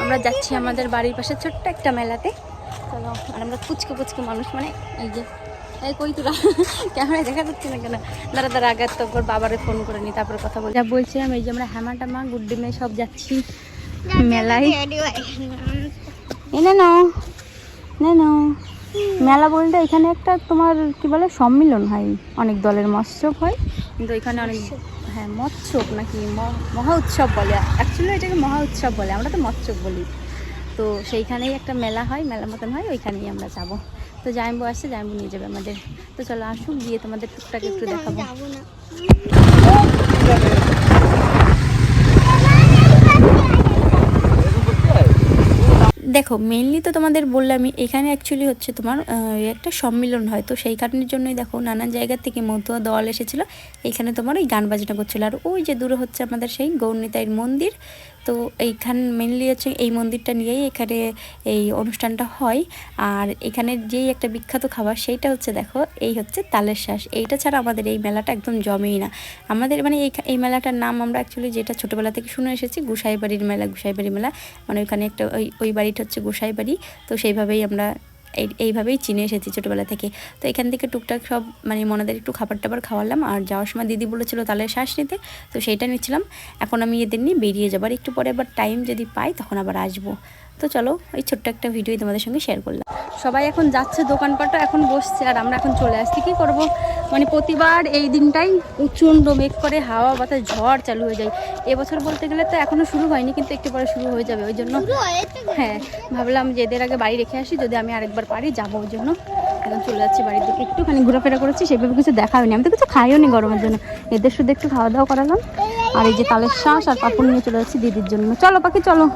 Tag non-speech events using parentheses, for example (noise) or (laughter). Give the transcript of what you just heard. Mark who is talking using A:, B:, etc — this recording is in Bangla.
A: আমরা যাচ্ছি আমাদের বাড়ির পাশে ছোট্ট একটা মেলাতে। চলো আর আমরা পুচকে পুচকে মানুষ মানে এই যে এই কই তোরা? (laughs) ক্যামেরায় দেখা যাচ্ছে না কেন? দাঁড়া দাঁড়া আগে তো ওর বাবারে ফোন করে নি তারপরে কথা বল। যা বলছিলাম এই যে আমরা হ্যামা টামা গুড্ডি মেয়ে সব যাচ্ছি মেলায়। এই না নাও না নাও। মেলা বলতে এখানে একটা তোমার কি বলে সম্মিলন হয়। অনেক দলের মৎস্যব হয়। কিন্তু এখানে অনেক হ্যাঁ মৎসব নাকি ম- মহা উৎসব বলে। অ্যাকচুয়ালি এটাকে মহা উৎসব বলে আমরা তো মৎসব বলি। তো সেইখানেই একটা মেলা হয় মেলা মতন হয় ওইখানেই আমরা যাব। তো জায়ম্বু আসছে জায়ম্বু নিয়ে যাবে আমাদের। তো চলো আসুক গিয়ে তোমাদের টুকটাক একটু দেখাবো
B: যাব না
A: দেখো মেনলি তো তোমাদের বললামই, এখানে অ্যাকচুয়ালি হচ্ছে তোমার একটা সম্মিলন হয়। তো সেই কারণের জন্যই দেখো, নানান জায়গা থেকে মতুয়া দল এসেছিল। এখানে তোমার ওই গান বাজনা করছিল। আর ওই যে দূরে হচ্ছে আমাদের সেই গৌরনীতাইয়ের মন্দির। তো এইখান মেনলি হচ্ছে এই মন্দিরটা নিয়েই এখানে এই অনুষ্ঠানটা হয়। আর এখানে যেই একটা বিখ্যাত খাবার সেইটা হচ্ছে দেখো, এই হচ্ছে তালের শ্বাস এইটা ছাড়া আমাদের এই মেলাটা একদম জমেই না। আমাদের মানে এই এই মেলাটার নাম আমরা অ্যাকচুয়ালি যেটা ছোটোবেলা থেকে শুনে এসেছি, গোসাইবাড়ির মেলা, গোসাইবাড়ি মেলা। মানে ওইখানে একটা ওই ওই বাড়িটা হচ্ছে গোসাইবাড়ি। তো সেইভাবেই আমরা এইভাবেই চিনে এসেছি ছোটোবেলা থেকে। তো এখান থেকে টুকটাক সব মানে মনাদের একটু খাবার টাবার খাওয়ালাম। আর যাওয়ার সময় দিদি বলেছিল তাহলে শ্বাস নিতে। তো সেইটা নিচ্ছিলাম। এখন আমি এদের নিয়ে বেরিয়ে যাবার একটু পরে আবার টাইম যদি পাই, তখন আবার আসব। তো চলো, এই ছোট্ট একটা ভিডিও তোমাদের সঙ্গে শেয়ার করলাম। সবাই এখন যাচ্ছে দোকানপাটও এখন বসছে, আর আমরা এখন চলে আসছি, কী করব? মানে প্রতিবার এই দিনটাই প্রচণ্ড মেঘ করে, হাওয়া, বাতাস, ঝড় চালু হয়ে যায়। এবছর বলতে গেলে তো এখনও শুরু হয়নি, কিন্তু একটু পরে শুরু হয়ে যাবে, ওই জন্য। হ্যাঁ ভাবলাম যে এদের আগে বাড়ি রেখে আসি, যদি আমি আরেকবার পারি, যাব ওই জন্য। এখন চলে যাচ্ছি বাড়ির দিকে, একটুখানি ঘোরাফেরা করেছি, সেভাবে কিছু দেখা হয়নি আমি তো কিছু খাইও নি গরমের জন্য। এদের শুধু একটু খাওয়া দাওয়া করালাম, আর এই যে তালের শ্বাস আর পাপড় নিয়ে চলে যাচ্ছি দিদির জন্য। চলো, পাখি, চলো।